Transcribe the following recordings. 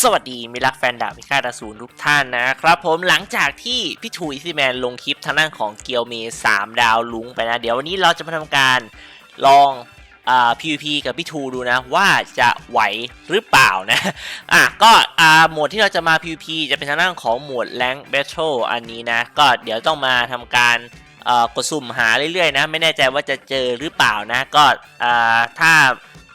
สวัสดีมิรักแฟนดาบพิฆาตอสูรทุกท่านนะครับผมหลังจากที่พี่ทูอิซิแมนลงคลิปทางด้านของเกียวเมสามดาวลุงไปนะ เดี๋ยววันนี้เราจะมาทำการลองอ่า PVP กับพี่ทูดูนะว่าจะไหวหรือเปล่านะอะก็อ่าโหมดที่เราจะมา PVP จะเป็นทางด้านของโหมด Rank Battle อันนี้นะ ก็เดี๋ยวต้องมาทำการอ่อกดสุ่มหาเรื่อยๆนะ ไม่แน่ใจว่าจะเจอหรือเปล่านะ ก็อ่าถ้า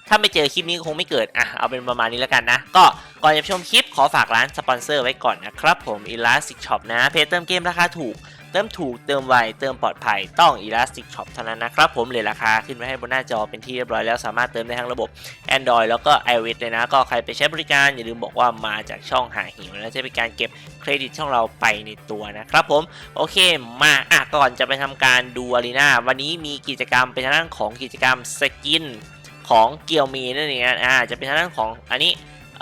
ถ้าไม่เจอคลิปนี้คงไม่เกิดอะเอาเป็นประมาณนี้แล้วกันนะ ก็ก่อนจะชมคลิปขอฝากร้านสปอนเซอร์ไว้ก่อนนะครับผม Elastic Shop นะเพจเติมเกมราคาถูกเติมถูกเติมไวเติมปลอดภัยต้อง Elastic Shop เท่านั้นนะครับผมเลยราคาขึ้นไว้ให้บนหน้าจอเป็นที่เรียบร้อยแล้วสามารถเติมได้ทั้งระบบ Android แล้วก็ iOS เลยนะ ก็ใครไปใช้บริการอย่าลืมบอกว่ามาจากช่องหาหิวแล้วจะเป็นการเก็บเครดิตช่องเราไปในตัวนะครับผม โอเคมาอะก่อนจะไปทำการดูอารีนาวันนี้มีกิจกรรมเป็นทางด้านของกิจกรรมสกิน ของเกียวมีนั่นเองอ่าจะเป็นทางด้านของอันนี้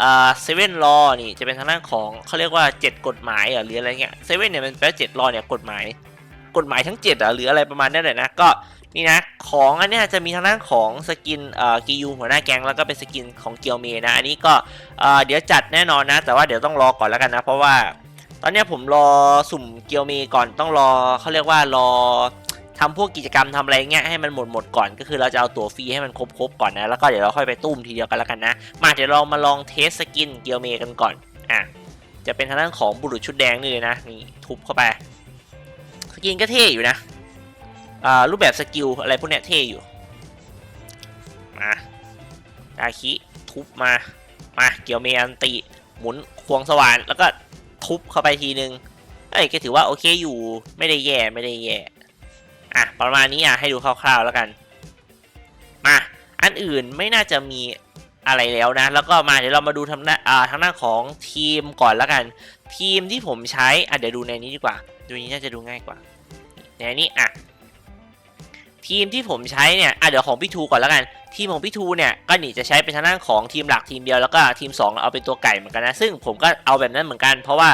อ่าเซเว่นรอนี่จะเป็นทางด้านของเขาเรียกว่า 7 กฎหมายหรืออะไรเงี้ยเซเว่นเนี่ยมันแปลเจ็ดรอเนี่ยกฎหมาย กฎหมายทั้ง7อะหรืออะไรประมาณนั้นเลยนะก็นี่นะของอันเนี้ยจะมีทางด้านของสกินเอ่อกิยูหัวหน้าแก๊งแล้วก็เป็นสกินของเกียวเมนะอันนี้ก็เอ่อเดี๋ยวจัดแน่นอนนะ แต่ว่าเดี๋ยวต้องรอก่อนแล้วกันนะ เพราะว่า ตอนนี้ผมรอสุ่มเกียวเมก่อนต้องรอเขาเรียกว่ารอ ทำพวกกิจกรรมทำอะไรเงี้ยให้มันหมดหมดก่อนก็คือเราจะเอาตั๋วฟรีให้มันครบครบก่อนนะแล้วก็เดี๋ยวเราค่อยไปตุ้มทีเดียวกันแล้วกันนะ มาเดี๋ยวเรามาลองเทสสกินเกียวเมกันก่อนอะจะเป็นทางด้านของบุรุษชุดแดงนี่เลยนะนี่ทุบเข้าไปสกินก็เท่อยู่นะอ่ารูปแบบสกิลอะไรพวกเนี้ยเท่อยู่มาดาคิทุบมามาเกียวเมอันติหมุนควงสว่านแล้วก็ทุบเข้าไปทีนึงเอ้ยก็ถือว่าโอเคอยู่ไม่ได้แย่ไม่ได้แย่ อะประมาณนี้อะให้ดูคร่าวๆแล้วกัน มาอันอื่นไม่น่าจะมีอะไรแล้วนะ แล้วก็มาเดี๋ยวเรามาดูทางด้านอ่าทางด้าของทีมก่อนแล้วกัน ทีมที่ผมใช้อะเดี๋ยวดูในนี้ดีกว่า ดูนี้น่าจะดูง่ายกว่าในนี้อะ ทีมที่ผมใช้เนี่ยอะเดี๋ยวของพี่ทูก่อนแล้วกัน ทีมของพี่ทูเนี่ยก็หนีจะใช้เป็นทางด้านของทีมหลักทีมเดียวแล้วก็ทีม 2 เอาเป็นตัวไก่เหมือนกันนะ ซึ่งผมก็เอาแบบนั้นเหมือนกัน เพราะว่า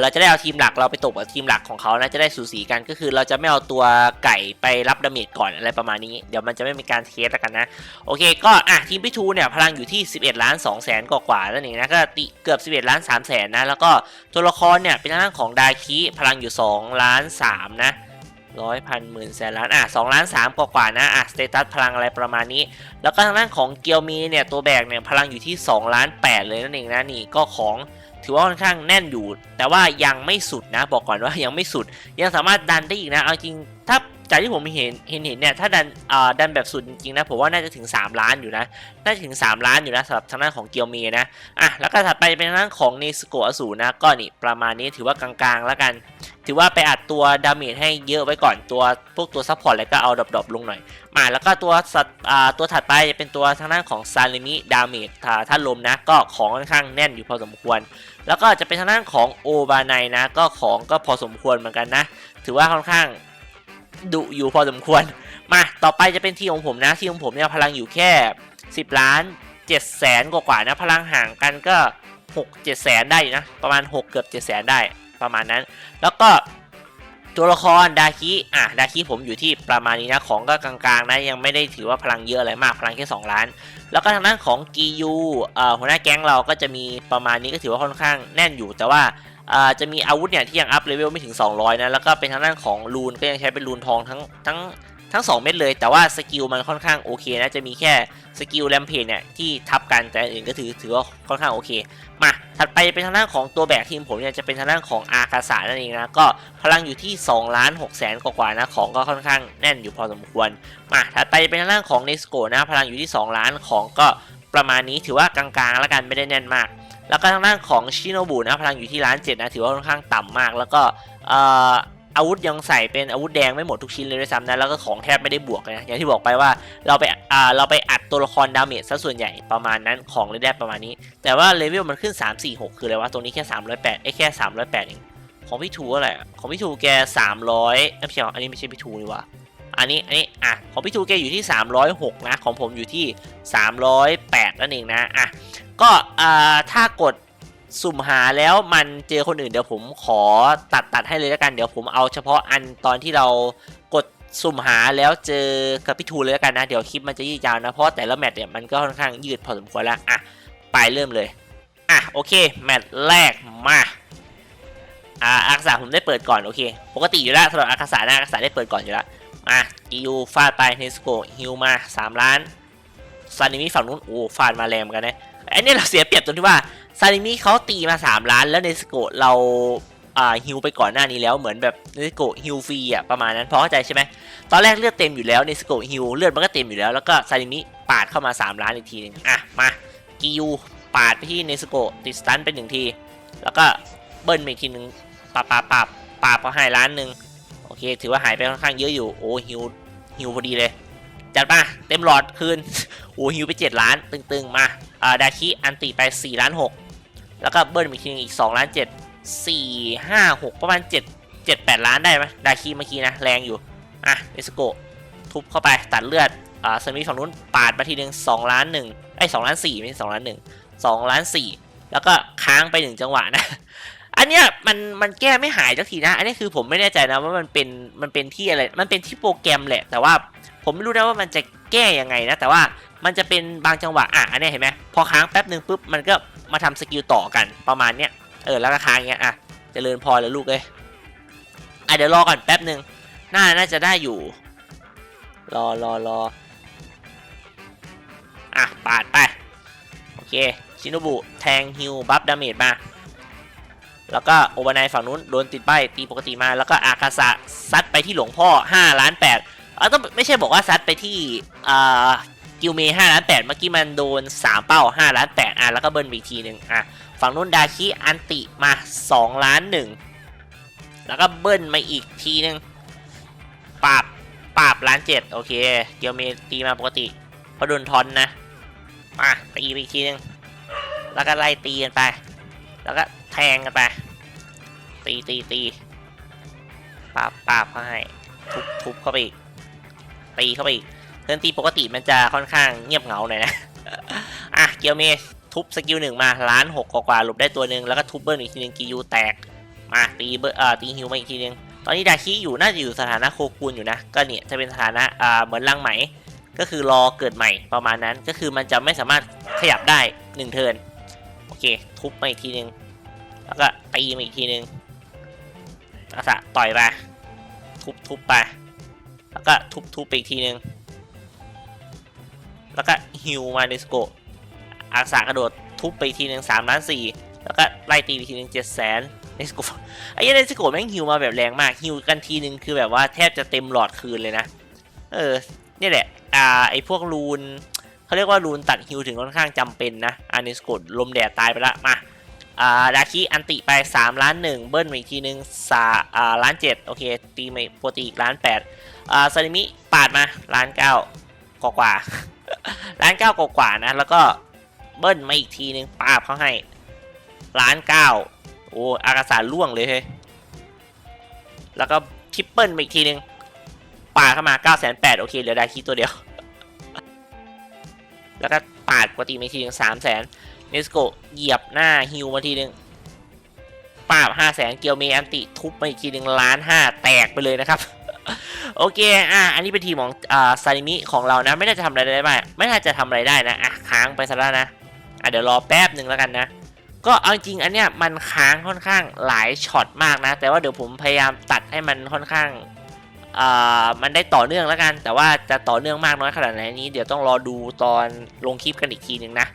เราจะได้เอาทีมหลักเราไปตบกับทีมหลักของเขานะจะได้สูสีกันก็คือ เราจะไม่เอาตัวไก่ไปรับดาเมจก่อนอะไรประมาณนี้ เดี๋ยวมันจะไม่มีการเทสแล้วกันนะโอเคก็อะทีมพี่ทูเนี่ยพลังอยู่ที่ 11 ล้าน2แสนกว่าๆแล้วนี่นะก็ติเกือบ 11 ล้าน3แสนนะแล้วก็ตัวละครเนี่ยเป็นทางด้านของดาคิพลังอยู่ 2 ล้าน3นะ ร้อยพันหมื่นแสนล้านอะสองล้านสามกว่าๆนะอะสเตตัสพลังอะไรประมาณนี้ แล้วก็ทางด้านของเกียวมีเนี่ยตัวแบกเนี่ยพลังอยู่ที่2ล้าน8เลยนั่นเองนะนี่ก็ของถือว่าค่อนข้างแน่นอยู่ แต่ว่ายังไม่สุดนะบอกก่อนว่ายังไม่สุด ยังสามารถดันได้อีกนะเอาจริงถ้า จากที่ผมเห็นเห็นเห็นเนี่ยถ้าดันอ่าดันแบบสุดจริงๆนะผมว่าน่าจะถึง 3 ล้านอยู่นะน่าจะถึง 3 ล้านอยู่นะสำหรับทางด้านของเกียวเมนะอะแล้วก็ถัดไปเป็นทางด้านของเนสโกอสูนะก็นี่ประมาณนี้ถือว่ากลางๆแล้วกัน ถือว่าไปอัดตัวดาเมจให้เยอะไว้ก่อนตัวพวกตัวซัพพอร์ตอะไรก็เอาดรอปๆลงหน่อยมาแล้วก็ตัวสัตอ่าตัวถัดไปจะเป็นตัวทางด้านของซาลิมิดาเมจท่านลมนะก็ของค่อนข้างแน่นอยู่พอสมควร แล้วก็จะเป็นทางด้านของโอบาไนนะก็ของก็พอสมควรเหมือนกันนะ ถือว่าค่อนข้าง ดุอยู่พอสมควร มา ต่อไปจะเป็นทีของผมนะ ทีของผมเนี่ยพลังอยู่แค่ 10 ล้าน7แสนกว่าๆนะ พลังห่างกันก็ 6 7แสนได้อยู่นะ ประมาณ 6 เกือบ7แสนได้ประมาณนั้น แล้วก็ตัวละครดาคิอะดาคิผมอยู่ที่ประมาณนี้นะ ของก็กลางๆนะ ยังไม่ได้ถือว่าพลังเยอะอะไรมาก พลังแค่ 2 ล้าน แล้วก็ทางด้านของกียูหัวหน้าแก๊งเราก็จะมีประมาณนี้ก็ถือว่าค่อนข้างแน่นอยู่ แต่ว่า จะมีอาวุธเนี่ยที่ยังอัพเลเวลไม่ถึง 200 นะ แล้วก็เป็นทางด้านของรูนก็ยังใช้เป็นรูนทองทั้งทั้งทั้ง 2 เม็ดเลย แต่ว่าสกิลมันค่อนข้างโอเคนะ จะมีแค่สกิลแรมเพจเนี่ยที่ทับกันแต่อื่นก็ถือถือว่าค่อนข้างโอเค มาถัดไปเป็นทางด้านของตัวแบกทีมผมเนี่ยจะเป็นทางด้านของอากาศานั่นเองนะ ก็พลังอยู่ที่2ล้าน6แสนกว่าๆนะของก็ค่อนข้างแน่นอยู่พอสมควร มาถัดไปเป็นทางด้านของเนสโกนะพลังอยู่ที่ 2 ล้านของก็ประมาณนี้ถือว่ากลางๆ แล้วกันไม่ได้แน่นมาก แล้วก็ทางด้านของชิโนบุนะพลังอยู่ที่ล้านเจ็ดนะถือว่าค่อนข้างต่ำมาก แล้วก็อาวุธยังใส่เป็นอาวุธแดงไม่หมดทุกชิ้นเลยด้วยซ้ำนะแล้วก็ของแทบไม่ได้บวกนะอย่างที่บอกไปว่าเราไปเราไปอัดตัวละครดาเมจซะส่วนใหญ่ประมาณนั้นของเลยได้ประมาณนี้ แต่ว่าเลเวลมันขึ้น 3 4 6 คืออะไรวะตรงนี้แค่ 308ไอ้แค่ 308เองของพี่ทูอะไรของพี่ทูแก 300ไม่ใช่หรออันนี้ไม่ใช่พี่ทูนี่วะอันนี้อันนี้อะของพี่ทูแกอยู่ที่ 306 นะ ของผมอยู่ที่ 308 นั่นเองนะอะก็ถ้ากดสุ่มหาแล้วมันเจอคนอื่นเดี๋ยวผมขอตัดตัดให้เลยแล้วกันเดี๋ยวผมเอาเฉพาะอันตอนที่เรากดสุ่มหาแล้วเจอกับพี่ทูเลยแล้วกันนะเดี๋ยวคลิปมันจะยืดยาวนะเพราะแต่ละแมตช์เนี่ยมันก็ค่อนข้างยืดพอสมควรแล้วอะไปเริ่มเลยอะโอเคแมตช์แรกมาอ่าอากาศาผมได้เปิดก่อนโอเค ปกติอยู่แล้วสำหรับอากาศานะอากาศาได้เปิดก่อนอยู่แล้วมากิยูฟาดไปเนสโกฮิวมา3ล้านซานิมิฝั่งนู้นโอ้ฟาดมาแรงเหมือนกันนะ อ้นี่เราเสียเปรียบตรงที่ว่าซานิมิเขาตีมา 3 ล้าน แล้วเนสโกเราอ่าฮิวไปก่อนหน้านี้แล้วเหมือนแบบเนสโกฮิวฟรีอะประมาณนั้นพอเข้าใจใช่ไหมตอนแรกเลือดเต็มอยู่แล้วเนสโกฮิวเลือดมันก็เต็มอยู่แล้วแล้วก็ซานิมิปาดเข้ามา 3 ล้านอีกทีหนึงอะมากิยูปาดไปที่เนสโกติดสตันไปหนึ่งที แล้วก็เบิ้ลมาอีกทีหนึงปาบปาบปาบปาบก็ให้ล้านหนึ่งโอเค ถือว่าหายไปค่อนข้างเยอะอยู่โอ้ฮิวฮิวพอดีเลย จัดมาเต็มหลอดคืนโอ้ฮิวไป 7 ล้าน ตึงๆ มาอ่าดาคิอันติไป 4 ล้าน 6 แล้วก็เบิ้ลมาอีกทีหนึงอีก 2 ล้าน 7 4 5 6 ประมาณ 7 7 8 ล้านได้ไหมดาคิเมื่อกี้นะ แรงอยู่ อะเอสโกทุบเข้าไปตัดเลือดอ่าสมิธฝั่งนู้นปาดมาทีหนึง2ล้าน1ไอ้2ล้าน4ไม่ใช่2ล้าน1 2ล้าน4 แล้วก็ค้างไปหนึ่งจังหวะนะ อันเนี้ยมันมันแก้ไม่หายสักทีนะ อันนี้คือผมไม่แน่ใจนะว่ามันเป็นมันเป็นที่อะไร มันเป็นที่โปรแกรมแหละ แต่ว่าผมไม่รู้นะว่ามันจะแก้ยังไงนะ แต่ว่ามันจะเป็นบางจังหวะ อะ อันนี้เห็นไหมพอค้างแป๊บหนึ่งปุ๊บ มันก็มาทำสกิลต่อกันประมาณเนี้ย เออ แล้วก็ค้างเงี้ย อะจเจริญพรเลยลูกเอ้ยอะเดี๋ยวรอก่อนแป๊บหนึ่งน่า น่าจะได้อยู่ รอรอรออะ ปาดไป โอเค ชิน o บุ แทงฮิว บัฟดาเมจมา แล้วก็โอเวอร์ไนฝั่งนู้นโดนติดใบตีปกติมา แล้วก็อากาสะซัดไปที่หลวงพ่อ5ล้าน8อะต้องไม่ใช่บอกว่าซัดไปที่อ่ากิวเม5ล้าน8เมื่อกี้มันโดน 3 เป้า5ล้าน8อะแล้วก็เบิ้ลไปอีกทีหนึ่งอะฝั่งนู้นดาคิอันติมา2ล้าน1แล้วก็เบิ้ลมาอีกทีหนึ่งปราบปราบล้าน7โอเคเกียวเมตีมาปกติเพราะโดนทอนนะมาตีไปอีกทีหนึ่งแล้วก็ไล่ตีกันไป แล้วก็ แทงกันไป ตีตีตีปาบปาบเข้าให้ ทุบทุบเข้าไปอีก ตีเข้าไปอีกเทิร์นตีปกติมันจะค่อนข้างเงียบเหงาหน่อยนะ อะ เกียวเมสทุบสกิลหนึ่งมาล้านหกกว่าหลบได้ตัวหนึ่งแล้วก็ทุบเบิร์นอีกทีนึงกิยูแตก มาตีเบอร์เอ่อตีฮิวมาอีกทีนึง ตอนนี้ดาคิอยู่น่าจะอยู่สถานะโคคูนอยู่นะ ก็เนี่ยจะเป็นสถานะอ่าเหมือนลังไหม ก็คือรอเกิดใหม่ประมาณนั้น ก็คือมันจะไม่สามารถขยับได้หนึ่งเทิร์น โอเค ทุบมาอีกทีนึง แล้วก็ตีมาอีกทีหนึ่งอาสะต่อยไปทุบทุบไป แล้วก็ทุบทุบไปอีกทีหนึ่งแล้วก็ฮิวมาเนสโกอาสะกระโดดทุบไปทีหนึ่งสามล้านสี่แล้วก็ไล่ตีไปอีกทีหนึ่งเจ็ดแสนเนสโกไอ้เนสโกแม่งฮิวมาแบบแรงมากฮิวกันทีหนึ่งคือแบบว่าแทบจะเต็มหลอดคืนเลยนะ เออนี่แหละ อ่าไอพวกรูนเขาเรียกว่ารูนตัดฮิวถึงค่อนข้างจำเป็นนะอานิสโกลมแดดตายไปละมา อ่าดาคิอันติไป 3 ล้านหนึ่งเบิ้ลมาอีกทีหนึ่งสาอ่าล้านเจ็ดโอเค ตีมาปรตีอีกล้านแปดอ่าซานิมิปาดมาล้านเก้ากว่ากว่าล้านเก้ากว่ากว่านะ แล้วก็เบิ้ลมาอีกทีหนึ่งปาบเขาให้ล้านเก้าโอ้อากาศาล่วงเลยเฮ้ยแล้วก็ทริปเปิลมาอีกทีหนึ่งปาดเข้ามา9ก้าแสนแปดโอเคเหลือดาคิตัวเดียว แล้วก็ปาดปกติมาอีกทีหนึ่งสามแสน เนสโกเหยียบหน้าฮิวมาทีนึงปาบห้าแสนเกียวเมอันติทุบมาอีกทีหนึ่งล้านห้าแตกไปเลยนะครับ โอเค อะ อันนี้เป็นทีมของอ่าซานิมิของเรานะ ไม่น่าจะทำอะไรได้บ้างไม่น่าจะทำอะไรได้นะ อะ ค้างไปซะแล้วนะ อะ เดี๋ยวรอแป๊บหนึ่งแล้วกันนะ ก็เอาจริงอันเนี้ยมันค้างค่อนข้างหลายช็อตมากนะ แต่ว่าเดี๋ยวผมพยายามตัดให้มันค่อนข้างอ่ามันได้ต่อเนื่องแล้วกัน แต่ว่าจะต่อเนื่องมากน้อยขนาดไหนนี้ เดี๋ยวต้องรอดูตอนลงคลิปกันอีกทีหนึ่งนะ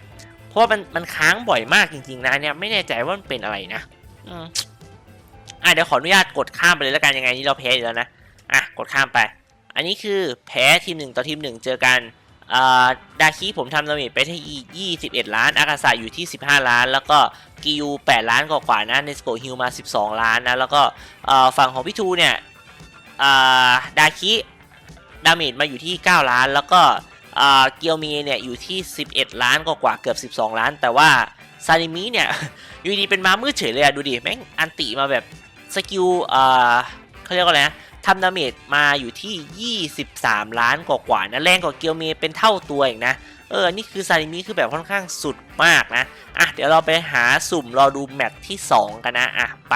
ราะมันมันค้างบ่อยมากจริง ๆ นะเนี่ยไม่แน่ใจว่ามันเป็นอะไรนะอืมอะเดี๋ยวขออนุญาตกดข้ามไปเลยแล้วกันยังไงนี่เราแพ้อยู่แล้วนะอะกดข้ามไป อันนี้คือแพ้ทีมหนึ่งต่อทีมหนึ่งเจอกันอ่าดาคิผมทำดาเมจไปที่21 ล้าน อากาศาอยู่ที่ 15 ล้าน แล้วก็กิยู8ล้านกว่าๆนะเนสโกฮิวมา 12 ล้านนะแล้วก็ฝั่งของพี่ทูเนี่ยอ่าดาคิดาเมจมาอยู่ที่ 9 ล้าน แล้วก็ เกียวมีเนี่ยอยู่ที่ 11 ล้านกว่าเกือบ 12 ล้าน แต่ว่าซานิมิเนี่ยอยู่ดีเป็นม้ามืดเฉยเลยอะดูดิแม่งอันติมาแบบสกิลเขาเรียกว่าอะไรนะทำดาเมจมาอยู่ที่ 23 ล้านกว่าๆนะแรงกว่าเกียวเมเป็นเท่าตัวเองนะเออ นี่คือซานิมิคือแบบค่อนข้างสุดมากนะ อะ เดี๋ยวเราไปหาสุ่มรอดูแมตช์ที่ 2 กันนะ อะ ไป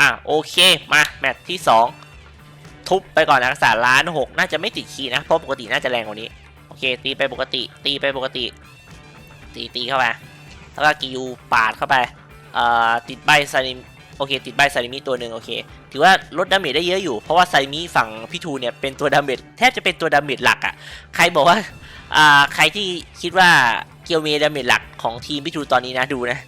อะ โอเค มาแมตช์ที่ 2 ทุบไปก่อนนะสาล้านหกน่าจะไม่ติดคีนะ เพราะปกติน่าจะแรงกว่านี้ เคตีไปปกติ ตีไปปกติ ตีตีเข้าไปแล้วก็กิยูปาดเข้าไปเอ่อติดใบซานิมโอเค ติดใบซานิมิตัวหนึ่งโอเค ถือว่าลดดาเมจได้เยอะอยู่ เพราะว่าซานิมิฝั่งพี่ทูเนี่ยเป็นตัวดาเมจแทบจะเป็นตัวดาเมจหลักอะ่ะ ใครบอกว่าอ่าใครที่คิดว่าเกียวเมดาเมจหลักของทีมพี่ทูตอนนี้นะดูนะ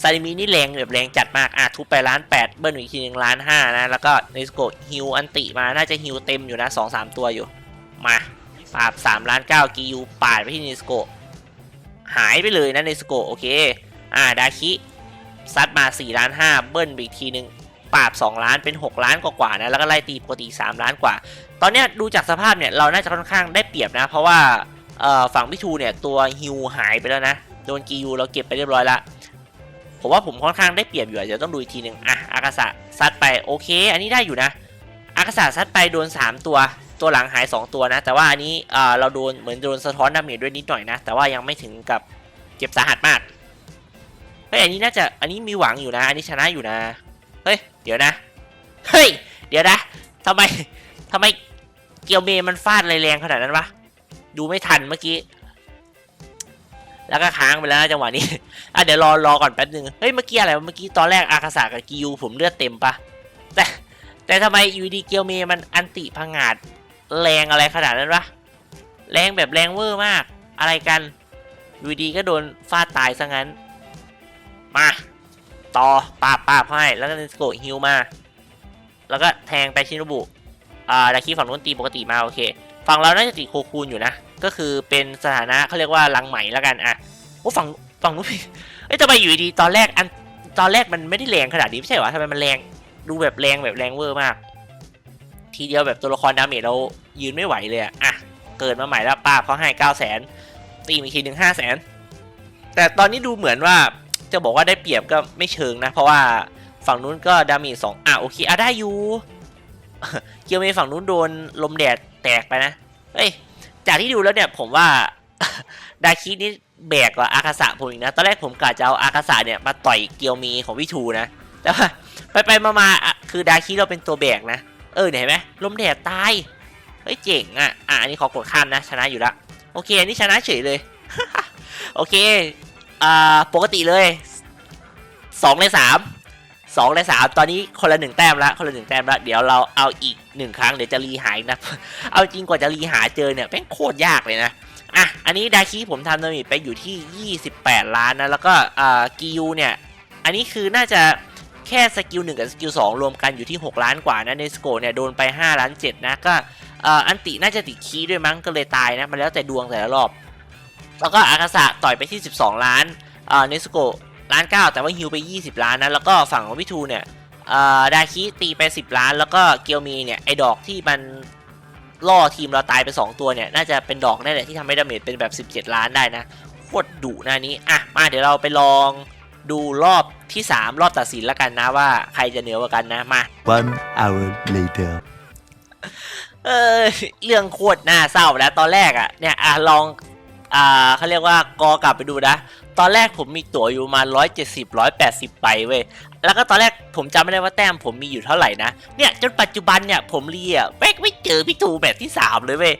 ซานิมินี่แรงแบบแรงจัดมาก อะทุบไปล้านแปดเบิ้ลอีกทีหนึ่งล้านห้านะ แล้วก็เนสโกฮิวอันติมา น่าจะฮิวเต็มอยู่นะสองสามตัวอยู่ มา ปราบสามล้านเก้ากิยูปาดไปที่เนสโกหายไปเลยนะเนสโกโอเค อ่า ดาคิซัดมา4ล้าน5เบิ้ลไปอีกทีนึงปราบ 2 ล้านเป็น 6 ล้านกว่าๆนะ แล้วก็ไล่ตีปกติ 3 ล้านกว่า ตอนนี้ดูจากสภาพเนี่ย เราน่าจะค่อนข้างได้เปรียบนะ เพราะว่าเอ่อฝั่งพิทูเนี่ย ตัวฮิวหายไปแล้วนะ โดนกิยูเราเก็บไปเรียบร้อยละผมว่าผมค่อนข้างได้เปรียบอยู่อะเดี๋ยวต้องดูอีกทีหนึ่งอะอากาศะซัดไปโอเค อันนี้ได้อยู่นะอากาศะซัดไปโดน 3 ตัว ตัวหลังหาย 2 ตัวนะ แต่ว่าอันนี้เราโดนเหมือนโดนสะท้อนดาเมจด้วยนิดหน่อยนะ แต่ว่ายังไม่ถึงกับเจ็บสาหัสมาก เฮ้ย อันนี้น่าจะ อันนี้มีหวังอยู่นะ อันนี้ชนะอยู่นะ เฮ้ย เดี๋ยวนะ เฮ้ย เดี๋ยวนะทำไมทำไมเกียวเมย์มันฟาดอะไรแรงขนาดนั้นวะ ดูไม่ทันเมื่อกี้ แล้วก็ค้างไปแล้วนะจังหวะนี้ อะเดี๋ยวรอรอก่อนแป๊บนึง เฮ้ย เมื่อกี้อะไร เมื่อกี้ตอนแรกอากาศากับกิยูผมเลือดเต็มปะแต่แต่ทำไมอยูดีเกียวเมย์มันอันติพังงาด แรงอะไรขนาดนั้นวะ แรงแบบแรงเวอร์มาก อะไรกันอยูดีก็โดนฟาดตายซะงั้น มา ต่อปาบปาบให้ แล้วก็เนสโกฮิวมา แล้วก็แทงไปชินบุอ่าดาคิฝั่งนู้นตีปกติมาโอเค ฝั่งเราน่าจะติโคคูนอยู่นะ ก็คือเป็นสถานะเขาเรียกว่าลังใหม่แล้วกันอะโอ้ฝั่งฝั่งนู้นเอ้ยทำไมอยู่ดีตอนแรกอันตอนแรกมันไม่ได้แรงขนาดนี้ไม่ใช่เหรอทำไมมันแรงดูแบบแรงแบบแรงเวอร์มาก ทีเดียวแบบตัวละครดาเมจเรา ยืนไม่ไหวเลยอะอะ เกิดมาใหม่แล้วป้าเขาให้เก้าแสนตีมอีกทีหนึ่งห้าแสนแต่ตอนนี้ดูเหมือนว่าจะบอกว่าได้เปรียบก็ไม่เชิงนะ เพราะว่าฝั่งนู้นก็ดามจสองอะโอเคอะได้อยู่เกียวเมฝั่งนู้นโดนลมแดดแตกไปนะเฮ้ยจากที่ดูแล้วเนี่ยผมว่าดาคินี่แบกกว่าอากาศะผมอีกนะ ตอนแรกผมกะจะเอาอากาศะเนี่ยมาต่อยเกียวมย์ของพี่ชูนะ แต่ว่าไปไปมามาคือดาคิเราเป็นตัวแบกนะ เออเห็นไหมลมแดดตาย เฮ้ยเจ๋งอะ อะอันนี้ขอกดข้ามนะชนะอยู่ละโอเคอันนี้ชนะเฉยเลย โอเค อ่า ปกติเลยสองในสามสองในสามตอนนี้คนละหนึ่งแต้มละคนละหนึ่งแต้มละเดี๋ยวเราเอาอีกหนึ่งครั้งเดี๋ยวจะรีหายนะ เอาจริงกว่าจะรีหาเจอเนี่ยแม่งโคตรยากเลยนะ อะ อันนี้ดาคิผมทำดามจไปอยู่ที่ 28 ล้านนะ แล้วก็อ่ากิยูเนี่ย อันนี้คือน่าจะแค่สกิลหนึ่งกับสกิลสองรวมกันอยู่ที่ 6 ล้านกว่านะในสโกเนี่ยโดนไป 5 ล้าน 7 นะก็ อันติน่าจะติดคีด้วยมั้งก็เลยตายนะมันแล้วแต่ดวงแต่ละรอบ แล้วก็อากาศะต่อยไปที่ 12 ล้านอ่าเนสโกล้านเก้าแต่ว่าฮิวไป 20 ล้านนะแล้วก็ฝั่งของพิทูเนี่ยอ่าดาคิตีไป 10 ล้าน แล้วก็เกียวมีเนี่ยไอ้ดอกที่มันล่อทีมเราตายไป 2 ตัวเนี่ยน่าจะเป็นดอกนั่นแหละที่ทำให้ดาเมจเป็นแบบ 17 ล้านได้นะโคตรดุหน้านี้อะมาเดี๋ยวเราไปลองดูรอบที่ 3 รอบตัดสินแล้วกันนะว่าใครจะเหนือกว่ากันนะมา One hour later. เออเรื่องโคตรน่าเศร้าแล้วตอนแรกอะ่ะเนี่ยอะลองอ่าเขาเรียกว่ากอกลับไปดูนะ ตอนแรกผมมีตั๋วอยู่มาร้อยเจ็ดสิบร้อยแปดสิบไปเว้ยแล้วก็ตอนแรกผมจำไม่ได้ว่าแต้มผมมีอยู่เท่าไหร่นะเนี่ยจนปัจจุบันเนี่ยผมเรียแม่ไม่เจอพี่ทูแบบที่สามเลยเว้ย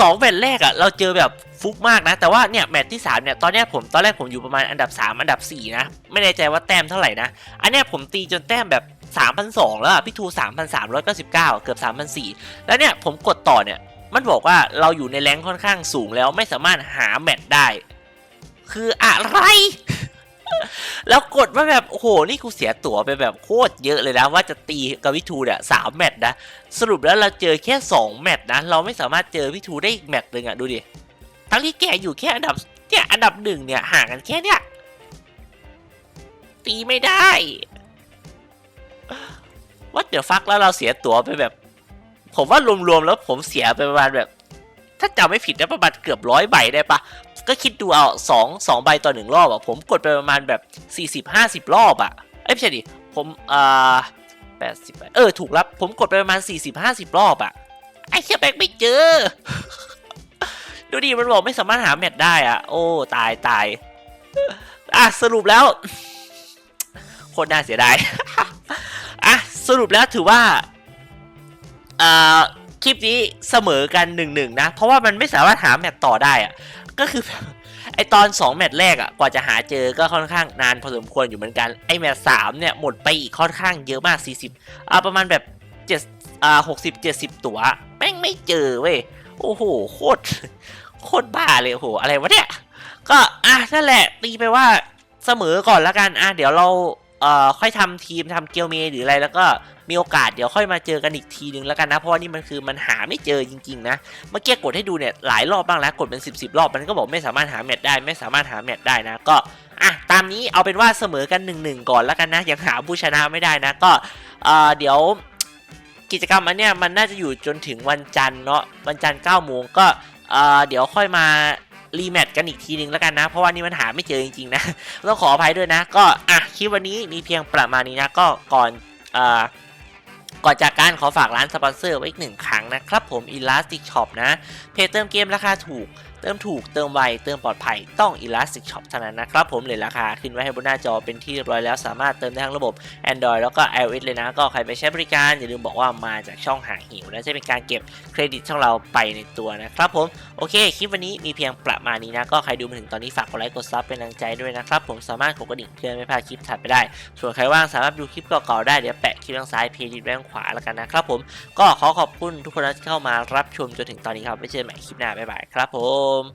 สองแมตช์แรกอะ่ะเราเจอแบบฟุกมากนะ แต่ว่าเนี่ยแมตช์ที่สามเนี่ย ตอนเนี้ยผมตอนแรกผมอยู่ประมาณอันดับสามอันดับสี่นะ ไม่แน่ใจว่าแต้มเท่าไหร่นะ อันเนี้ยผมตีจนแต้มแบบ 3,200 แล้วพี่ทู 3,399 เกือบ 3,400 แล้วเนี่ยผมกดต่อเนี่ย มันบอกว่าเราอยู่ในแรงค่อนข้างสูงแล้วไม่สามารถหาแมตช์ได้ คืออะไร แล้วกดว่าแบบโอ้โหนี่กูเสียตั๋วไปแบบโคตรเยอะเลยนะ ว่าจะตีกับวิทูเนี่ยสามแมตช์นะ สรุปแล้วเราเจอแค่ 2 แมตช์นะ เราไม่สามารถเจอวิทูได้อีกแมตช์หนึ่งอะดูดิ ทั้งที่แกอยู่แค่อันดับเนี่ยอันดับหนึ่งเนี่ยห่างกันแค่เนี่ยตีไม่ได้ว่าเดี๋ยวฟักแล้วเราเสียตั๋วไปแบบ ผมว่ารวมๆแล้วผมเสียไปประมาณแบบ ถ้าจำไม่ผิดนะประมาณเกือบร้อยใบได้ปะ ก็คิดดูเอาสองสองใบต่อหนึ่งรอบอะผมกดไปประมาณแบบสี่สิบห้าสิบรอบอะเอ้ยไม่ใช่ดิผมอ่าแปดสิบเออ ถูกแล้วผมกดไปประมาณสี่สิบห้าสิบรอบอะไอ้เชี่ยแบงไม่เจอ ดูดิมันบอกไม่สามารถหาแมทได้อะโอ้ ตายตายอะสรุปแล้วโคตรน่าเสียดายอะสรุปแล้วถือว่าอ่าคลิปนี้เสมอกันหนึ่งหนึ่งนะ เพราะว่ามันไม่สามารถหาแมตช์ต่อได้อะ ก็คือแบบไอตอน 2 แมตช์แรกอะกว่าจะหาเจอก็ค่อนข้างนานพอสมควรอยู่เหมือนกัน ไอแมตช์สามเนี่ยหมดไปอีกค่อนข้างเยอะมาก 40อ่าประมาณแบบ7อ่า60 70 ตัว แม่งไม่เจอเว้ย โอ้โห โคตร โคตรบ้าเลยโอ้โหอะไรวะเนี่ย ก็อะนั่นแหละ ตีไปว่าเสมอก่อนละกัน อะเดี๋ยวเราเอ่อค่อยทำทีมทำเกลเมหรืออะไรแล้วก็ มีโอกาสเดี๋ยวค่อยมาเจอกันอีกทีนึงแล้วกันนะเพราะว่านี่มันคือมันหาไม่เจอจริงๆนะเมื่อกี้กดให้ดูเนี่ยหลายรอบบ้างแล้วกดเป็น 10บสรอบมันก็บอกไม่สามารถหาแมตช์ได้ ไม่สามารถหาแมตช์ได้นะก็อะตามนี้เอาเป็นว่าเสมอกัน1นึก่อนแล้วกันนะยังหาผู้ชนะไม่ได้นะก็เออเดี๋ยวกิจกรรมอันเนี้ยมันน่าจะอยู่จนถึงวันจันทร์เนาะวันจันทร์9โมงก็เออเดี๋ยวค่อยมารีแมตช์กันอีกทีนึงแล้วกันนะ เพราะว่านี่มันหาไม่เจอจริงๆนะต้องขออภัยด้วยนะ ก็อะคลิปวันนี้มีเพียงประมาณนี้นะก็ก่อนอ่อ ก่อนจากการขอฝากร้านสปอนเซอร์ไว้อีกหนึ่งครั้งนะครับผม Elastic Shop นะ เพจเติมเกมราคาถูก เติมถูกเติมไวเติมปลอดภัยต้อง Elastic Shop เท่านั้นนะครับผมเลยราคาขึ้นไว้ให้บนหน้าจอเป็นที่เรียบร้อยแล้วสามารถเติมได้ทั้งระบบ Android แล้วก็ iOS เลยนะ ก็ใครไปใช้บริการอย่าลืมบอกว่ามาจากช่องหางหิวนะจะเป็นการเก็บเครดิตช่องเราไปในตัวนะครับผมโอเคคลิปวันนี้มีเพียงประมาณนี้นะก็ใครดูมาถึงตอนนี้ฝากกดไลค์กดซับเป็นกำลังใจด้วยนะครับผมสามารถกดกระดิ่งเพื่อไม่พลาดคลิปถัดไปได้ ส่วนใครว่างสามารถดูคลิปเก่าๆได้เดี๋ยวแปะคลิปทางซ้ายเพจด้านขวาแล้วกันนะครับผมก็ขอขอบคุณทุกคนที่เข้ามารับชมจนถึงตอนนี้ครับไว้เจอกันใหม่คลิปหน้าบ๊ายบายครับผม home